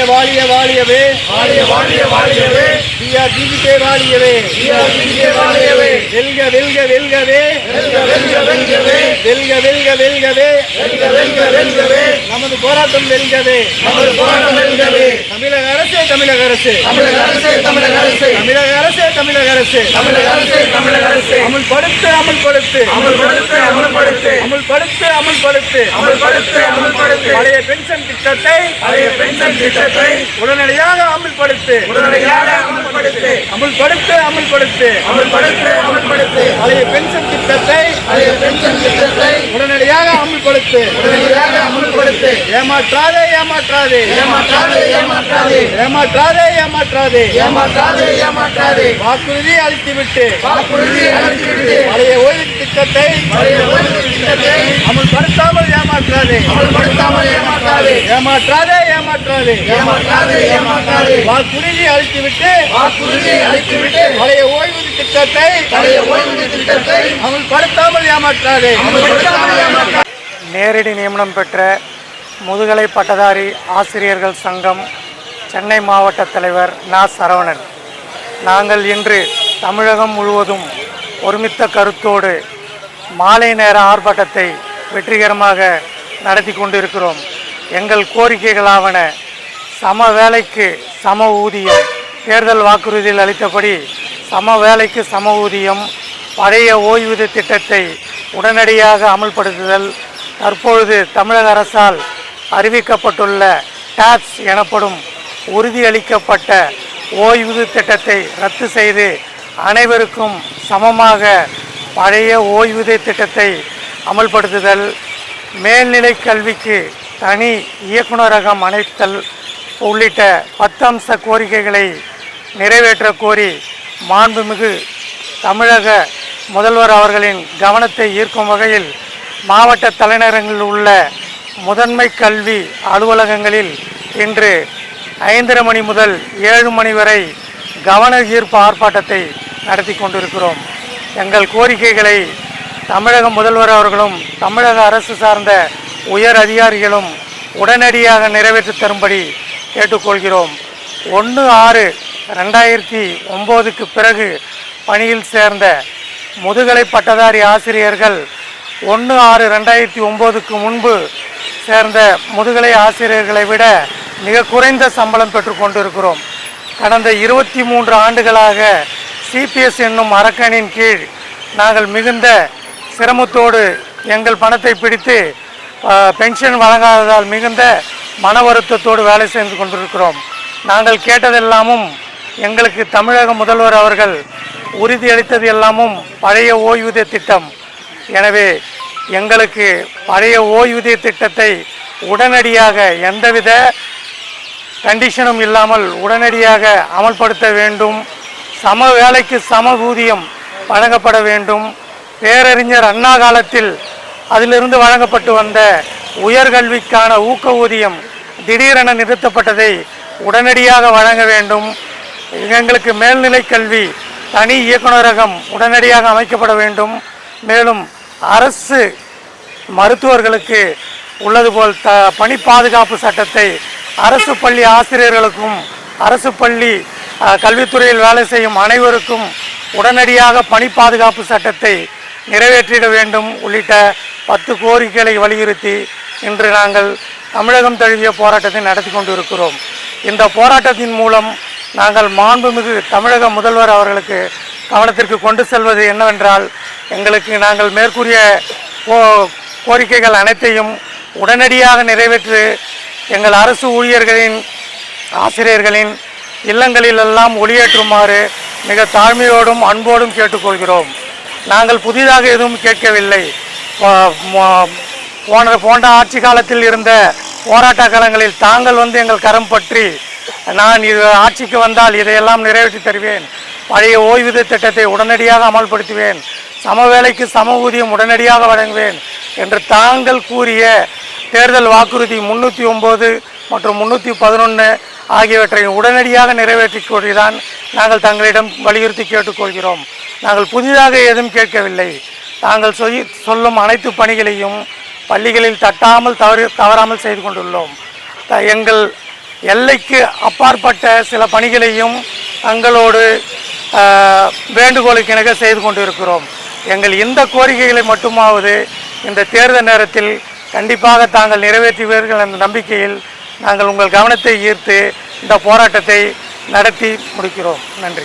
வாழிய வாழிய வாழியவே வாழிய வாழிய வாழியவே பிஆர் டிஜிபே வாழியவே இங்கே வாழியவே வெல்க வெல்க வெல்கவே. வெல்க வெல்க வெல்கவே. வெல்க வெல்க வெல்கவே. வெல்க வெல்க வெல்கவே. நமது போராட்டம் வெல்கவே நமது போராட்டம் வெல்கவே தமிழக அரசே தமிழக அரசு. தமிழக அரசே தமிழக அரசே. தமிழக அரசே தமிழக அரசு. தமிழக அரசே தமிழக அரசே. அமுல்படுத்து அமுல்படுத்து அமல்படுத்து அமல்படுத்து அமுல்படுத்து அமுல்படுத்து அமல்படுத்து அமல்படுத்து பழைய பென்ஷன் திட்டத்தை பழைய பென்ஷன் திட்டத்தை உடனடியாக அமுல்படுத்து. உடனடியாக அமல்படுத்து அமுல்படுத்து அமுல்படுத்து அமல்படுத்து அமல்படுத்து பழைய பென்ஷன் திட்டத்தை பழைய பென்ஷன் திட்டத்தை உடனடியாக அமுல்படுத்து உடனடியாக அமல்படுத்து ஏமாற்றாதே ஏமாற்றாதே. ஏமாற்றாதே ஏமாற்றாதே. ஏமாற்றாதே ஏமாற்றாதே. ஏமாற்றாதே ஏமாற்றாதே. வாக்குறுதி அளித்துவிட்டு. வாக்குறுதி அளித்துவிட்டு. பழைய ஓய்வு திட்டத்தை பழைய ஓய்வு திட்டத்தை அமுல்படுத்தாமல் ஏமாற்றாதே. அமல்படுத்தாமல் ஏமாற்றாதே ஏமாற்றாதே. ஏமாற்றாதே ஏமாற்றாதே. வாக்குறுதி அளித்துவிட்டு வாக்குறுதி அளித்துவிட்டு பழைய ஓய்வு திட்டத்தை பழைய ஓய்வு திட்டத்தை ஏமாற்றாதே. அமல்படுத்தாமல் ஏமாற்றாதே. நேரடி நியமனம் பெற்ற முதுகலை பட்டதாரி ஆசிரியர்கள் சங்கம் சென்னை மாவட்ட தலைவர் நா. சரவணன். நாங்கள் இன்று தமிழகம் முழுவதும் ஒருமித்த கருத்தோடு மாலை நேர ஆர்ப்பாட்டத்தை வெற்றிகரமாக நடத்தி கொண்டிருக்கிறோம். எங்கள் கோரிக்கைகளாவன சம வேலைக்கு சம ஊதியம். தேர்தல் வாக்குறுதியில் அளித்தபடி சம வேலைக்கு சம ஊதியம் பழைய ஓய்வூதிய திட்டத்தை உடனடியாக அமல்படுத்துதல் தற்பொழுது தமிழக அரசால் அறிவிக்கப்பட்டுள்ள டாக்ஸ் எனப்படும் உறுதியளிக்கப்பட்ட ஓய்வூதிய திட்டத்தை ரத்து செய்து அனைவருக்கும் சமமாக பழைய ஓய்வூதிய திட்டத்தை அமல்படுத்துதல் மேல்நிலை கல்விக்கு தனி இயக்குநரகம் அமைத்தல் உள்ளிட்ட பத்தம்ச கோரிக்கைகளை நிறைவேற்ற கோரி மாண்புமிகு தமிழக முதல்வர் அவர்களின் கவனத்தை ஈர்க்கும் வகையில் மாவட்ட தலைநகரங்களில் உள்ள முதன்மை கல்வி அலுவலகங்களில் இன்று ஐந்தரை மணி முதல் ஏழு மணி வரை கவன ஈர்ப்பு ஆர்ப்பாட்டத்தை நடத்தி கொண்டிருக்கிறோம். எங்கள் கோரிக்கைகளை தமிழக முதல்வர் அவர்களும் தமிழக அரசு சார்ந்த உயர் அதிகாரிகளும் உடனடியாக நிறைவேற்றி தரும்படி கேட்டுக்கொள்கிறோம். ஒன்று ஆறு ரெண்டாயிரத்தி ஒம்போதுக்கு பிறகு பணியில் சேர்ந்த முதுகலை பட்டதாரி ஆசிரியர்கள் ஒன்று ஆறு ரெண்டாயிரத்தி ஒம்போதுக்கு முன்பு சேர்ந்த முதுகலை ஆசிரியர்களை விட மிக குறைந்த சம்பளம் பெற்றுக்கொண்டிருக்கிறோம் கடந்த இருபத்தி மூன்று ஆண்டுகளாக சிபிஎஸ் என்னும் அரக்கனின் கீழ் நாங்கள் மிகுந்த சிரமத்தோடு எங்கள் பணத்தை பிடித்து பென்ஷன் வழங்காததால் மிகுந்த மன வருத்தத்தோடு வேலை செய்து கொண்டிருக்கிறோம். நாங்கள் கேட்டதெல்லாமும் எங்களுக்கு தமிழக முதல்வர் அவர்கள் உறுதியளித்தது எல்லாமும் பழைய ஓய்வூதிய திட்டம். எனவே எங்களுக்கு பழைய ஓய்வூதிய திட்டத்தை உடனடியாக எந்தவித கண்டிஷனும் இல்லாமல் உடனடியாக அமல்படுத்த வேண்டும். சம வேலைக்கு சம ஊதியம் வழங்கப்பட வேண்டும். பேரறிஞர் அண்ணா காலத்தில் அதிலிருந்து வழங்கப்பட்டு வந்த உயர்கல்விக்கான ஊக்க ஊதியம் திடீரென நிறுத்தப்பட்டதை உடனடியாக வழங்க வேண்டும். எங்களுக்கு மேல்நிலை கல்வி தனி இயக்குநரகம் உடனடியாக அமைக்கப்பட வேண்டும். மேலும் அரசு மருத்துவர்களுக்கு உள்ளது போல் த பணி பாதுகாப்பு சட்டத்தை அரசு பள்ளி ஆசிரியர்களுக்கும் அரசு பள்ளி கல்வித்துறையில் வேலை செய்யும் அனைவருக்கும் உடனடியாக பணி பாதுகாப்பு சட்டத்தை நிறைவேற்றிட வேண்டும். உள்ளிட்ட பத்து கோரிக்கைகளை வலியுறுத்தி இன்று நாங்கள் தமிழகம் தழுவிய போராட்டத்தை நடத்தி கொண்டிருக்கிறோம். இந்த போராட்டத்தின் மூலம் நாங்கள் மாண்புமிகு தமிழக முதல்வர் அவர்களுக்கு கவனத்திற்கு கொண்டு செல்வது என்னவென்றால் எங்களுக்கு நாங்கள் மேற்கூறிய கோ- கோரிக்கைகள் அனைத்தையும் உடனடியாக நிறைவேற்று எங்கள் அரசு ஊழியர்களின் ஆசிரியர்களின் இல்லங்களிலெல்லாம் ஒளியேற்றுமாறு மிக தாழ்மையோடும் அன்போடும் கேட்டுக்கொள்கிறோம். நாங்கள் புதிதாக எதுவும் கேட்கவில்லை. போன போன்ற ஆட்சி காலத்தில் இருந்த போராட்ட காலங்களில் தாங்கள் வந்து எங்கள் கரம் பற்றி நான் இது ஆட்சிக்கு வந்தால் இதையெல்லாம் நிறைவேற்றி தருவேன். பழைய ஓய்வூதிய திட்டத்தை உடனடியாக அமல்படுத்துவேன். சம வேலைக்கு சம ஊதியம் உடனடியாக வழங்குவேன் என்று தாங்கள் கூறிய தேர்தல் வாக்குறுதி முன்னூற்றி ஒம்பது மற்றும் முன்னூற்றி பதினொன்று ஆகியவற்றை உடனடியாக நிறைவேற்றி கூறிதான் நாங்கள் தங்களிடம் வலியுறுத்தி கேட்டுக்கொள்கிறோம். நாங்கள் புதிதாக எதுவும் கேட்கவில்லை. தாங்கள் சொல்லி சொல்லும் அனைத்து பணிகளையும் பள்ளிகளில் தட்டாமல் தவறு தவறாமல் செய்து கொண்டுள்ளோம். த- எங்கள் எல்லைக்கு அப்பாற்பட்ட சில பணிகளையும் தங்களோடு வேண்டுகோளுக்கு வேண்டுகோளுக்கிணங்க செய்து கொண்டிருக்கிறோம். எங்கள் இந்த கோரிக்கைகளை மட்டுமாவது இந்த தேர்தல் நேரத்தில் கண்டிப்பாக தாங்கள் நிறைவேற்றுவீர்கள் என்ற நம்பிக்கையில் நாங்கள் உங்கள் கவனத்தை ஈர்த்து இந்த போராட்டத்தை நடத்தி முடிக்கிறோம். நன்றி.